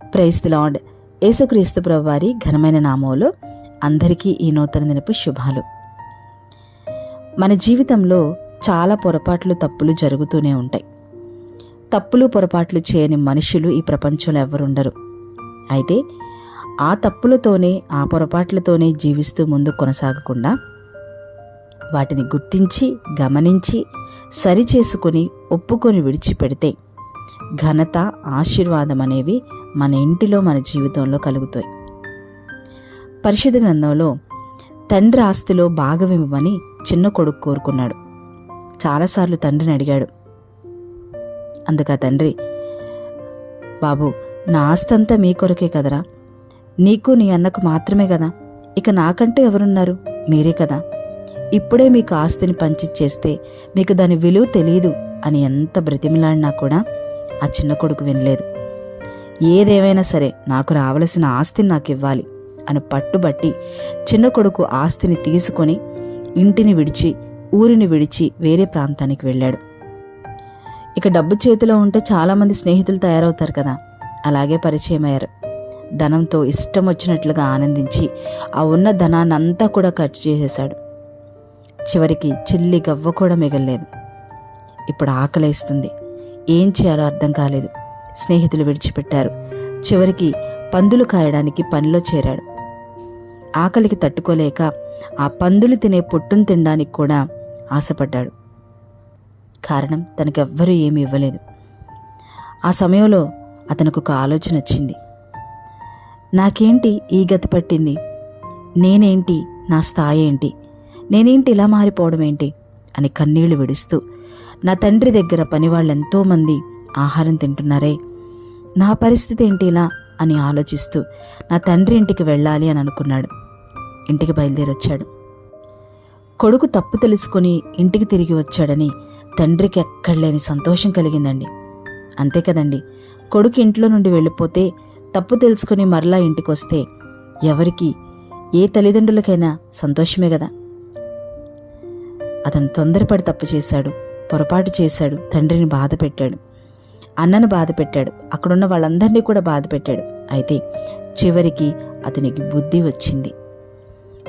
Praise the lord యేసుక్రీస్తు ప్రభువారి ఘనమైన నామంలో అందరికీ ఈ నూతన దినపు శుభాలు. మన జీవితంలో చాలా పొరపాట్లు తప్పులు జరుగుతూనే ఉంటాయి. తప్పులు పొరపాట్లు చేయని మనుషులు ఈ ప్రపంచంలో ఎవరుండరు. అయితే ఆ తప్పులతోనే ఆ పొరపాట్లతోనే జీవిస్తూ ముందు కొనసాగకుండా వాటిని గుర్తించి గమనించి సరిచేసుకొని ఒప్పుకొని విడిచిపెడితే ఘనత ఆశీర్వాదం అనేవి మన ఇంటిలో మన జీవితంలో కలుగుతాయి. పరిశుద్ధ గ్రంథంలో తండ్రి ఆస్తిలో భాగమివ్వమని చిన్న కొడుకు కోరుకున్నాడు. చాలాసార్లు తండ్రిని అడిగాడు. అందుక తండ్రి బాబు నా ఆస్తి అంతా మీ కొరకే కదరా? నీకు నీ అన్నకు మాత్రమే కదా? ఇక నాకంటూ ఎవరున్నారు? మీరే కదా? ఇప్పుడే మీకు ఆస్తిని పంచిచ్చేస్తే మీకు దాని విలువ తెలియదు అని ఎంత బ్రతిమిలాడినా కూడా ఆ చిన్న కొడుకు వినలేదు. ఏదేవైనా సరే నాకు రావలసిన ఆస్తిని నాకు ఇవ్వాలి అని పట్టుబట్టి చిన్న కొడుకు ఆస్తిని తీసుకొని ఇంటిని విడిచి ఊరిని విడిచి వేరే ప్రాంతానికి వెళ్ళాడు. ఇక డబ్బు చేతిలో ఉంటే చాలామంది స్నేహితులు తయారవుతారు కదా. అలాగే పరిచయం అయ్యారు ధనంతో ఇష్టం వచ్చినట్లుగా ఆనందించి ఆ ఉన్న ధనాన్ని అంతా కూడా ఖర్చు చేసేశాడు. చివరికి చిల్లి గవ్వ కూడా మిగల్లేదు. ఇప్పుడు ఆకలేస్తుంది. ఏం చేయాలో అర్థం కాలేదు. స్నేహితులు విడిచిపెట్టారు. చివరికి పందులు కాయడానికి పనిలో చేరాడు. ఆకలికి తట్టుకోలేక ఆ పందులు తినే పొట్టును తినడానికి కూడా ఆశపడ్డాడు. కారణం తనకెవ్వరూ ఏమీ ఇవ్వలేదు. ఆ సమయంలో అతనికి ఒక ఆలోచన వచ్చింది. నాకేంటి ఈ గతి పట్టింది? నేనేంటి? నా స్థాయి ఏంటి? నేనేంటి ఇలా మారిపోవడం ఏంటి? అని కన్నీళ్ళు విడుస్తూ నా తండ్రి దగ్గర పనివాళ్ళెంతోమంది ఎంతోమంది ఆహారం తింటున్నారే? నా పరిస్థితి ఏంటి ఇలా అని ఆలోచిస్తూ నా తండ్రి ఇంటికి వెళ్ళాలి అని అనుకున్నాడు. ఇంటికి బయలుదేరొచ్చాడు. కొడుకు తప్పు తెలుసుకొని ఇంటికి తిరిగి వచ్చాడని తండ్రికి ఎక్కడలేని సంతోషం కలిగిందండి. అంతే కదండి. కొడుకు ఇంట్లో నుండి వెళ్ళిపోతే తప్పు తెలుసుకుని మరలా ఇంటికి వస్తే ఎవరికి ఏ తల్లిదండ్రులకైనా సంతోషమే కదా. అతను తొందరపడి తప్పు చేశాడు పొరపాటు చేశాడు తండ్రిని బాధ పెట్టాడు అన్నను బాధ పెట్టాడు. అక్కడున్న వాళ్ళందరినీ కూడా బాధ పెట్టాడు. అయితే చివరికి అతనికి బుద్ధి వచ్చింది.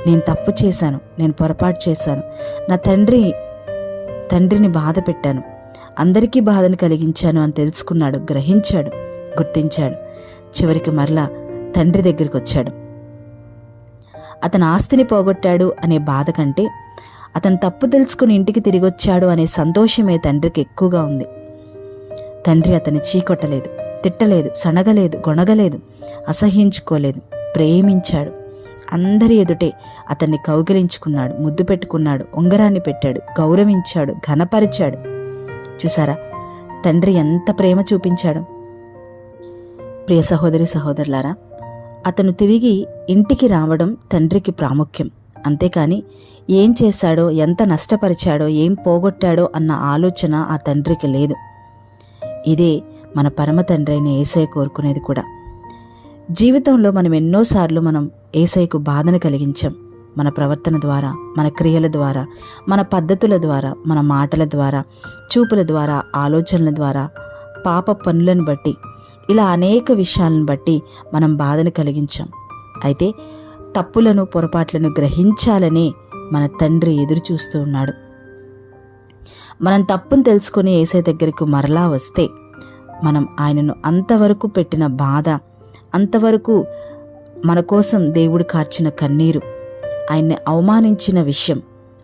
నేను తప్పు చేశాను. నేను పొరపాటు చేశాను. నా తండ్రి తండ్రిని బాధ పెట్టాను. అందరికీ బాధను కలిగించాను అని తెలుసుకున్నాడు. గ్రహించాడు. గుర్తించాడు. చివరికి మరలా తండ్రి దగ్గరికి వచ్చాడు. అతను ఆస్తిని పోగొట్టాడు అనే బాధ కంటే అతను తప్పు తెలుసుకుని ఇంటికి తిరిగి వచ్చాడు అనే సంతోషమే తండ్రికి ఎక్కువగా ఉంది. తండ్రి అతన్ని చీకొట్టలేదు తిట్టలేదు సనగలేదు గొణగలేదు అసహ్యించుకోలేదు ప్రేమించాడు. అందరి ఎదుటే అతన్ని కౌగిలించుకున్నాడు ముద్దు పెట్టుకున్నాడు ఉంగరాన్ని పెట్టాడు గౌరవించాడు ఘనపరిచాడు. చూసారా? తండ్రి ఎంత ప్రేమ చూపించాడు. ప్రియ సహోదరి సహోదరులారా అతను తిరిగి ఇంటికి రావడం తండ్రికి ప్రాముఖ్యం. అంతేకాని ఏం చేశాడో ఎంత నష్టపరిచాడో ఏం పోగొట్టాడో అన్న ఆలోచన ఆ తండ్రికి లేదు. ఇదే మన పరమ తండ్రి అయిన ఏసై కోరుకునేది కూడా. జీవితంలో మనం ఎన్నోసార్లు మనం ఏసైకు బాధను కలిగించాం. మన ప్రవర్తన ద్వారా మన క్రియల ద్వారా మన పద్ధతుల ద్వారా మన మాటల ద్వారా చూపుల ద్వారా ఆలోచనల ద్వారా పాప పనులను బట్టి ఇలా అనేక విషయాలను బట్టి మనం బాధను కలిగించాం. అయితే తప్పులను పొరపాట్లను గ్రహించాలనే మన తండ్రి ఎదురు చూస్తూ ఉన్నాడు. మనం తప్పును తెలుసుకుని ఏసై దగ్గరకు మరలా వస్తే మనం ఆయనను అంతవరకు పెట్టిన బాధ అంతవరకు మన కోసం దేవుడు కార్చిన కన్నీరు ఆయన్ని అవమానించిన విషయం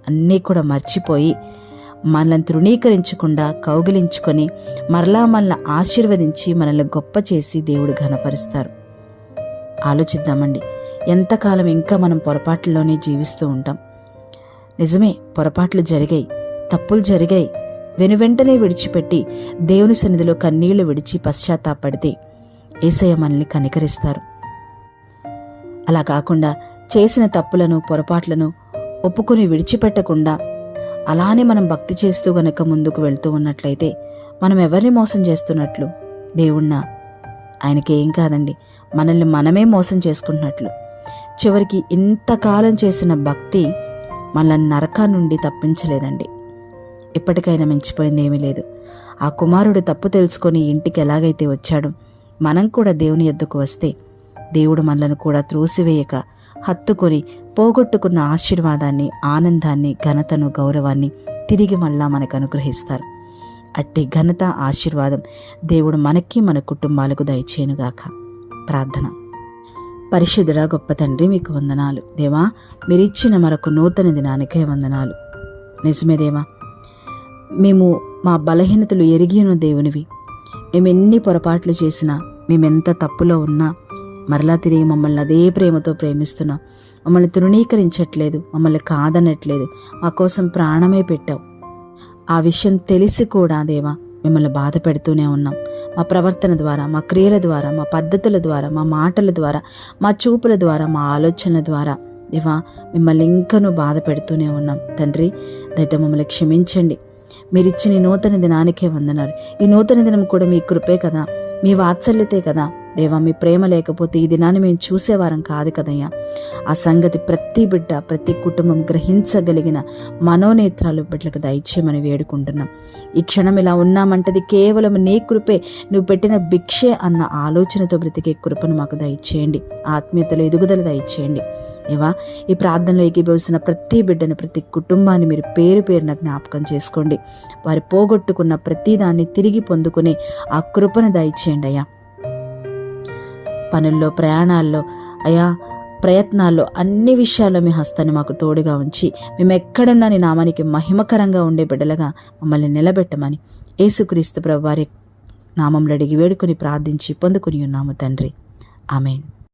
అన్నీ కూడా మర్చిపోయి మనల్ని తృణీకరించకుండా కౌగిలించుకొని మరలా మనల్ని ఆశీర్వదించి మనల్ని గొప్ప చేసి దేవుడు ఘనపరుస్తారు. ఆలోచిద్దామండి. ఎంతకాలం ఇంకా మనం పొరపాట్లలోనే జీవిస్తూ ఉంటాం? నిజమే పొరపాట్లు జరిగాయి. తప్పులు జరిగాయి. వెనువెంటనే విడిచిపెట్టి దేవుని సన్నిధిలో కన్నీళ్ళు విడిచి పశ్చాత్తాపడితే ఏసయ్య మనల్ని కనికరిస్తారు. అలా కాకుండా చేసిన తప్పులను పొరపాట్లను ఒప్పుకొని విడిచిపెట్టకుండా అలానే మనం భక్తి చేస్తూ గనక ముందుకు వెళ్తూ ఉన్నట్లయితే మనం ఎవరిని మోసం చేస్తున్నట్లు? దేవుణ్ణా? ఆయనకి ఏం కాదండి. మనల్ని మనమే మోసం చేసుకుంటున్నట్లు. చివరికి ఇంతకాలం చేసిన భక్తి మనల్ని నరకా నుండి తప్పించలేదండి. ఇప్పటికైనా మించిపోయింది ఏమీ లేదు. ఆ కుమారుడు తప్పు తెలుసుకొని ఇంటికి ఎలాగైతే వచ్చాడో మనం కూడా దేవుని ఎద్దుకు వస్తే దేవుడు మనలను కూడా త్రోసివేయక హత్తుకొని పోగొట్టుకున్న ఆశీర్వాదాన్ని ఆనందాన్ని ఘనతను గౌరవాన్ని తిరిగి మళ్ళా మనకు అనుగ్రహిస్తారు. అట్టి ఘనత ఆశీర్వాదం దేవుడు మనకి మన కుటుంబాలకు దయచేయునుగాక. ప్రార్థన. పరిశుద్ధుడ గొప్ప తండ్రి మీకు వందనాలు. దేవా మీరిచ్చిన మరొక నూతన దినానికే వందనాలు. నిజమే దేవా మేము మా బలహీనతలు ఎరిగి ఉన్న దేవునివి. మేము ఎన్ని పొరపాట్లు చేసినా మేమెంత తప్పులో ఉన్నా మరలా తిరిగి మమ్మల్ని అదే ప్రేమతో ప్రేమిస్తున్నా. మమ్మల్ని తృణీకరించట్లేదు మమ్మల్ని కాదనట్లేదు మా కోసం ప్రాణమే పెట్టావు. ఆ విషయం తెలిసి కూడా దేవా మిమ్మల్ని బాధ పెడుతూనే ఉన్నాం. మా ప్రవర్తన ద్వారా మా క్రియల ద్వారా మా పద్ధతుల ద్వారా మా మాటల ద్వారా మా చూపుల ద్వారా మా ఆలోచనల ద్వారా దేవా మిమ్మల్ని ఇంకనూ బాధ పెడుతూనే ఉన్నాం. తండ్రి దయతో మమ్మల్ని క్షమించండి. మీరిచ్చిన ఈ నూతన దినానికే వందనాలు. ఈ నూతన దినం కూడా మీ కృపే కదా. మీ వాత్సల్యతే కదా. దేవా మీ ప్రేమ లేకపోతే ఈ దినాన్ని మేము చూసేవారం కాదు కదయ్యా. ఆ సంగతి ప్రతి బిడ్డ ప్రతి కుటుంబం గ్రహించగలిగిన మనోనేత్రాలు బిడ్డలకు దయచేయమని వేడుకుంటున్నాం. ఈ క్షణం ఇలా ఉన్నామంటది కేవలం నీ కృపే. నువ్వు పెట్టిన భిక్షే అన్న ఆలోచనతో బ్రతికే కృపను మాకు దయచేయండి. ఆత్మీయతలో ఎదుగుదల దయచేయండి. ఏవా? ఈ ప్రార్థనలో ఏకీభవిస్తున్న ప్రతి బిడ్డను ప్రతి కుటుంబాన్ని మీరు పేరు పేరున జ్ఞాపకం చేసుకోండి. వారు పోగొట్టుకున్న ప్రతి దాన్ని తిరిగి పొందుకునే ఆ కృపను దయచేయండి అయ్యా. పనుల్లో ప్రయాణాల్లో అయా ప్రయత్నాల్లో అన్ని విషయాల్లో మీ హస్తాన్ని మాకు తోడుగా ఉంచి మేము ఎక్కడున్నా నీ నామానికి మహిమకరంగా ఉండే బిడ్డలుగా మమ్మల్ని నిలబెట్టమని యేసుక్రీస్తు ప్రభు వారి నామంలో అడిగి వేడుకొని ప్రార్థించి పొందుకుని ఉన్నాము తండ్రి. ఆమెన్.